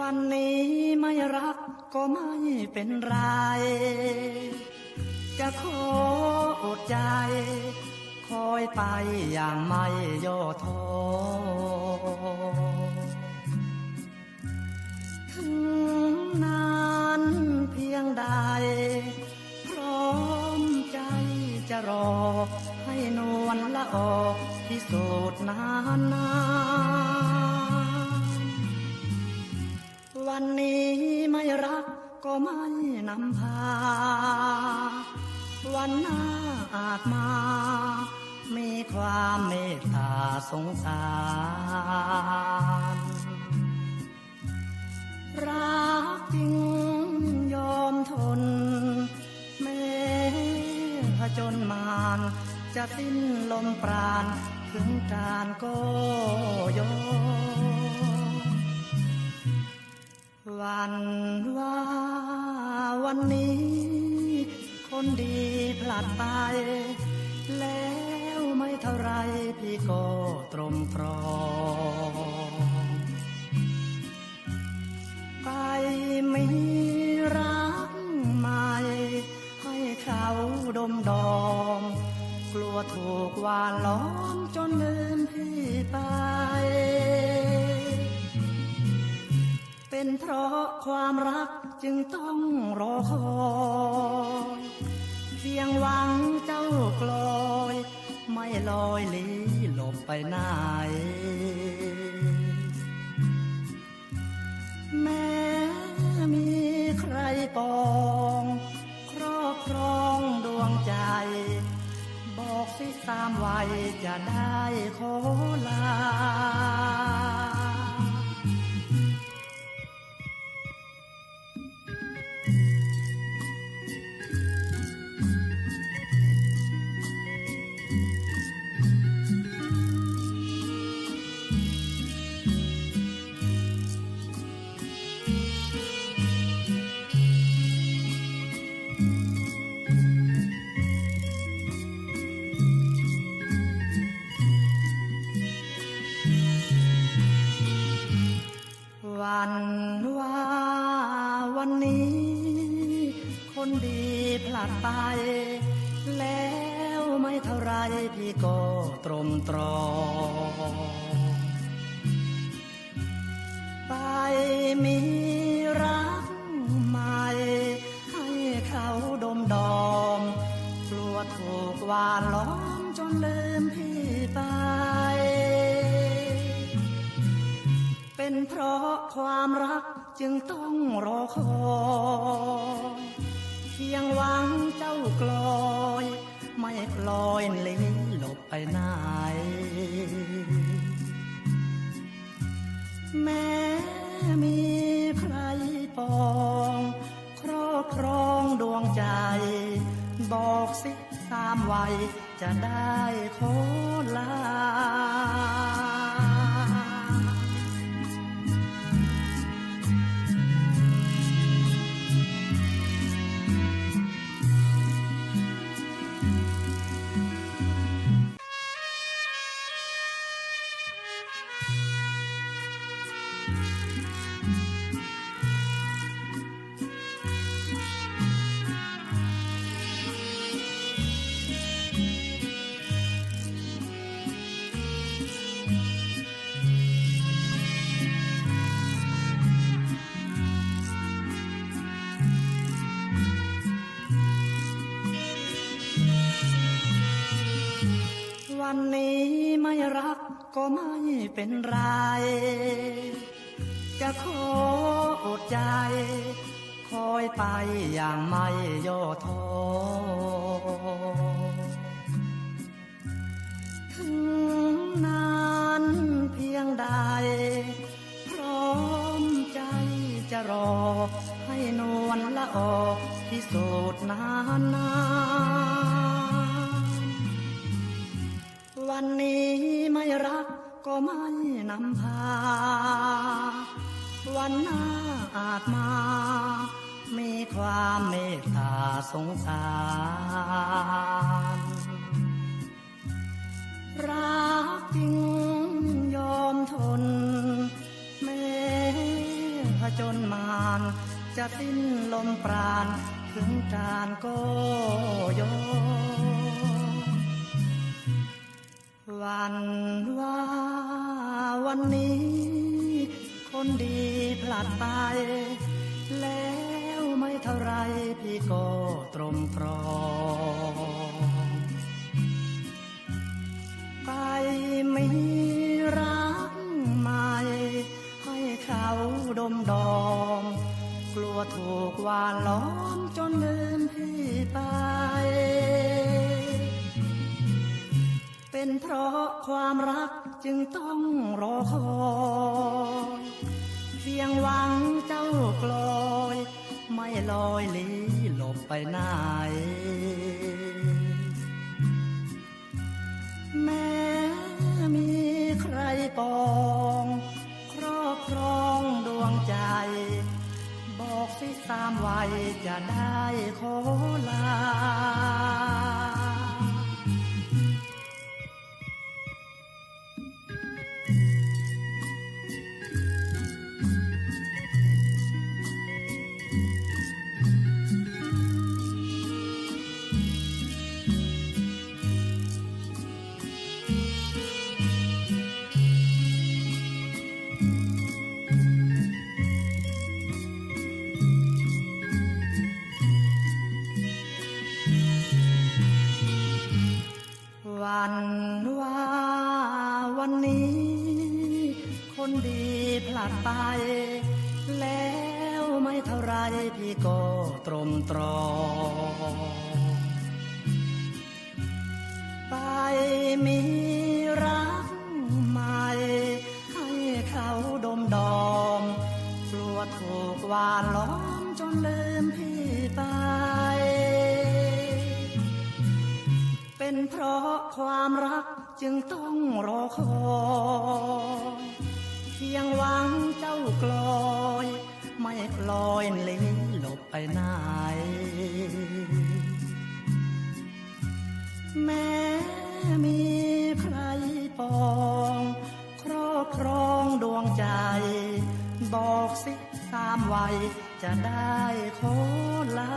วันนี้ไม่รัก ก็ไม่เป็นไร จะขออดใจ คอยไปอย่างไม่ย่อท้อ ไม่นำพา วันหน้าอาจมา มีความเมตตาสงสารรักจริงยอมทนแม้ผจญมารจะสิ้นลมปราณถึงการก็ยอมวัน วันนี้ คนดีพลัดไป แล้วไม่เท่าไรพี่ก็ตรมตรองไปมีรักใหม่ ให้เขาดมดอม กลัวถูกหวาล้อม ราะความรักจึงต้องรอคอยเพียงหวังเจ้ากลอย ไม่ลอยลีหลบไปไหนแม้มีใครปองครอบครองดวงใจ บอกสิตามวัยจะได้ขอลา พลัดไป แล้วไม่เท่าไรพี่ก็ตรมตรองไปมีรักใหม่ ให้เขาดมดอมกลัวถูกวานล้อมจนลืมพี่ไป เป็นเพราะความรักจึงต้องรอคอย เพียงหวังเจ้ากลอย ไม่ลอยหลีหลบไปไหน แม้มีใครปองครอบครองดวงใจ บอกสิตามวัยจะได้ขอลา วันนี้ไม่รักก็ไม่เป็นไร จะขออดใจ คอยไปอย่างไม่ย่อท้อถึงนานเพียงใด พร้อมใจจะรอ ให้นวลละอพิสูจน์นานนา วันนี้ไม่รักก็ไม่นำพา วันหน้าอาจมา มีความเมตตาสงสารรักจริงยอมทนแม้ผจญมารจะสิ้นลมปราณถึงการก็ยอม วันว่าวันนี้ คนดีพลัดไป แล้วไม่เท่าไรพี่ก็ตรมตรองไปมีรักใหม่ ให้เขาดมดอม กลัวถูกหวาล้อมจนลื ความรักจึงต้องรอคอยเพียงหวังเจ้ากลอย ไม่ลอยลีหลบไปไหน แม้มีใครปองครอบครองดวงใจ บอกสิตามวัยจะได้ขอลา พี่ก็ตรมตรองไปมีรักใหม่ ให้เขาดมดอมกลัวถูกหวานล้อมจนลืมพี่ไป เป็นเพราะความรักจึงต้องรอคอยเพียงหวังเจ้ากลอย ไม่คลอยหลีหลบไปไหน แม้มีใครปอง ครอบครองดวงใจ บอกสิสามวัยจะได้ขอลา